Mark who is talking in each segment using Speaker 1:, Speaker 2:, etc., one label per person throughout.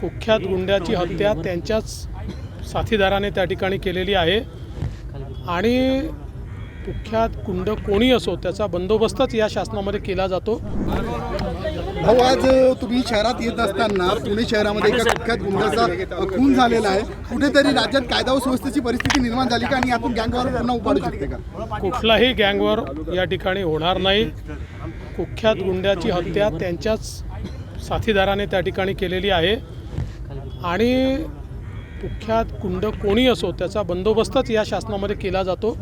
Speaker 1: कुख्यात गुंड्याची हत्या त्यांच्याच साथीदाराने त्या ठिकाणी केलेली आहे. आणि कुख्यात गुंड कोणी असो त्याचा बंदोबस्तच या शासनामध्ये केला जातो.
Speaker 2: भाऊ आज तुम्ही शहरात येत असताना पुणे शहरामध्ये एका कुख्यात गुंडाचा खून झालेला आहे. कुठेतरी राज्यात कायदा व सुव्यवस्थेची परिस्थिती निर्माण झाली का आणि यातून गँगवर पुन्हा उपाडू शकते का?
Speaker 1: कुठलाही गँगवर या ठिकाणी होणार नाही. कुख्यात गुंड्याची हत्या त्यांच्याच साथीदाराने त्या ठिकाणी केलेली आहे. आणि कुख्यात गुंड कोणी असो त्याचा बंदोबस्तच या शासनामध्ये केला जातो.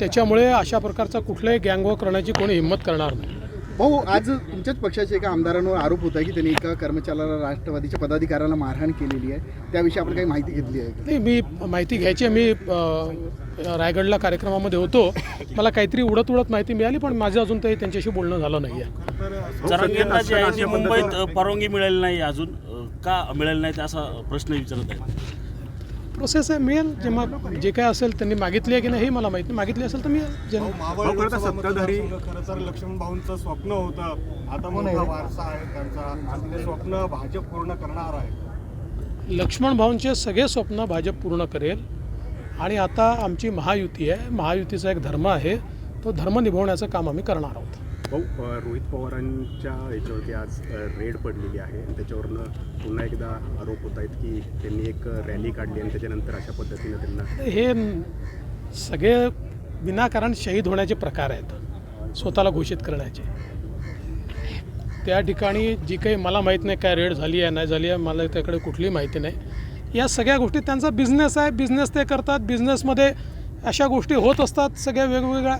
Speaker 1: त्याच्यामुळे अशा प्रकारचा कुठलाही गँगवॉर करण्याची कोणी हिंमत करणार नाही.
Speaker 2: भाऊ आज तुमच्याच पक्षाच्या एका आमदारांवर आरोप होता की त्यांनी एका कर्मचाऱ्याला राष्ट्रवादीच्या पदाधिकाऱ्याला मारहाण केलेली आहे. त्याविषयी आपण काही माहिती घेतली आहे का?
Speaker 1: नाही मी माहिती घ्यायची आहे. मी रायगडला कार्यक्रमामध्ये होतो. मला काहीतरी उडत उडत माहिती मिळाली पण माझं अजून काही त्यांच्याशी बोलणं झालं नाही आहे
Speaker 3: मुंबईत परवानगी मिळाली नाही अजून. का मिळाली नाही असा प्रश्न विचारत आहे?
Speaker 1: प्रोसेस आहे मिळेल. जेव्हा जे काय असेल त्यांनी मागितली आहे की नाही हे मला माहिती नाही. मागितली असेल तर मी
Speaker 4: भाऊ खरं तर सत्ताधारी खरं तर लक्ष्मण भाऊंचं स्वप्न होतं. आता मोठा वारसा आहे त्यांचा ते स्वप्न भाजप पूर्ण करणार आहे.
Speaker 1: लक्ष्मण भाऊंचे सगळे स्वप्न भाजप पूर्ण करेल. आणि आता आमची महायुती आहे. महायुतीचा एक धर्म आहे. तो धर्म निभवण्याचं काम आम्ही करणार आहोत.
Speaker 5: भाऊ रोहित पवारांच्या याच्यावरती आज रेड पडलेली आहे. त्याच्यावरनं पुन्हा एकदा आरोप होत आहेत की त्यांनी एक रॅली काढली आणि त्याच्यानंतर अशा पद्धतीनं त्यांना
Speaker 1: हे सगळे विनाकारण शहीद होण्याचे प्रकार आहेत. स्वतःला घोषित करण्याचे. त्या ठिकाणी जी काही मला माहीत नाही काय रेड झाली आहे नाही झाली आहे मला त्याकडे कुठलीही माहिती नाही. या सगळ्या गोष्टी त्यांचा बिझनेस आहे. बिझनेस ते करतात. बिझनेसमध्ये अशा गोष्टी होत असतात. सगळ्या वेगवेगळ्या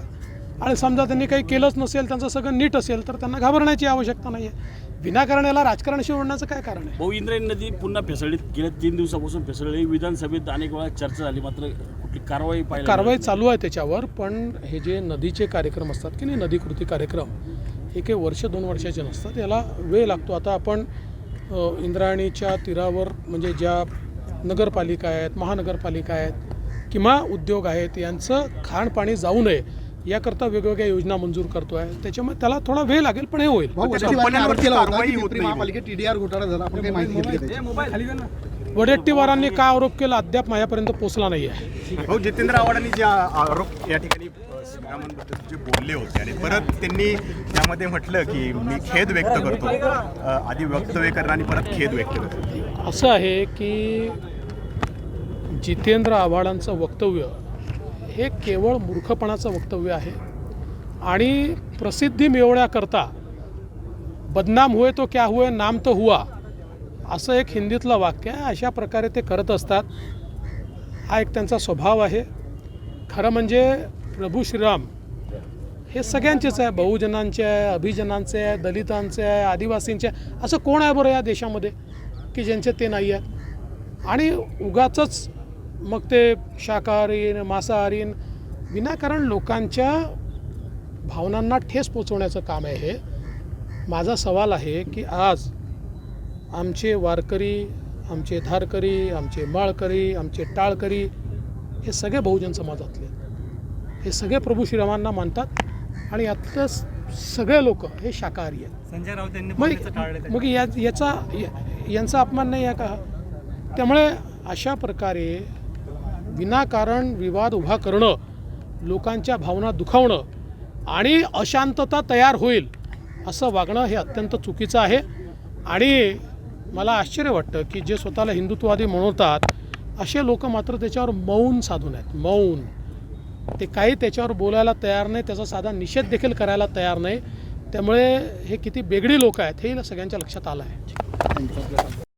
Speaker 1: आणि समजा त्यांनी काही केलंच नसेल त्यांचं सगळं नीट असेल तर त्यांना घाबरण्याची आवश्यकता नाही आहे विनाकारण याला राजकारणाशी ओढण्याचं काय कारण आहे?
Speaker 3: भाऊ इंद्रायणी नदी पुन्हा फेसळलीत गेल्या तीन दिवसापासून फेसळली. विधानसभेत अनेक वेळा चर्चा झाली. मात्र कुठली कारवाई पाहिली
Speaker 1: कारवाई चालू आहे त्याच्यावर पण हे जे नदीचे कार्यक्रम असतात की नाही नदी कृती कार्यक्रम हे काही वर्ष दोन वर्षाचे नसतात. याला वेळ लागतो. आता आपण इंद्रायणीच्या तीरावर म्हणजे ज्या नगरपालिका आहेत महानगरपालिका आहेत किंवा उद्योग आहेत यांचं खाणपाणी जाऊ नये याकरता वेगवेगळ्या योजना मंजूर करतो आहे त्याच्यामुळे त्याला थोडा वेळ लागेल पण हे होईल.
Speaker 2: वडेट्टीवारांनी
Speaker 1: काय आरोप केला अद्याप माझ्यापर्यंत पोचला नाही आहे
Speaker 5: भाऊ जितेंद्र आव्हाडांनी जे आरोप या ठिकाणी जे बोलले होते आणि परत त्यांनी त्यामध्ये म्हटलं की मी खेद व्यक्त करतो. आधी वक्तव्य करणं आणि परत खेद व्यक्त करतो.
Speaker 1: असं आहे की जितेंद्र आव्हाडांचं वक्तव्य हे केवळ मूर्खपणाचं वक्तव्य आहे. आणि प्रसिद्धी मिळवण्याकरता बदनाम हुए तो क्या हुए नाम तो हुआ असं एक हिंदीतलं वाक्य आहे. अशा प्रकारे ते करत असतात. हा एक त्यांचा स्वभाव आहे. खरं म्हणजे प्रभू श्रीराम हे सगळ्यांचेच आहे. बहुजनांचे आहे अभिजनांचे आहे दलितांचे आहे आदिवासींचे आहे. असं कोण आहे बरं या देशामध्ये की ज्यांचे ते नाही आहेत? आणि उगाचंच मग ते शाकाहारीन मांसाहारीन विनाकारण लोकांच्या भावनांना ठेस पोचवण्याचं काम आहे हे. माझा सवाल आहे की आज आमचे वारकरी आमचे धारकरी आमचे माळकरी आमचे टाळकरी हे सगळे बहुजन समाजातले. हे सगळे प्रभू श्रीरामांना मानतात आणि यातलं सगळे लोक हे शाकाहारी आहेत.
Speaker 4: संजय राऊत यांनी
Speaker 1: मग मग या याचा यांचा अपमान नाही आहे का? त्यामुळे अशा प्रकारे विनाकारण विवाद उभा करणं लोकांच्या भावना दुखावणं आणि अशांतता तयार होईल असं वागणं हे अत्यंत चुकीचं आहे. आणि मला आश्चर्य वाटतं की जे स्वतःला हिंदुत्ववादी म्हणवतात असे लोक मात्र त्याच्यावर मौन साधून आहेत. मौन. ते काही त्याच्यावर बोलायला तयार नाही त्याचा साधा निषेध देखील करायला तयार नाही. त्यामुळे हे किती बेगडी लोक आहेत हे सगळ्यांच्या लक्षात आलं आहे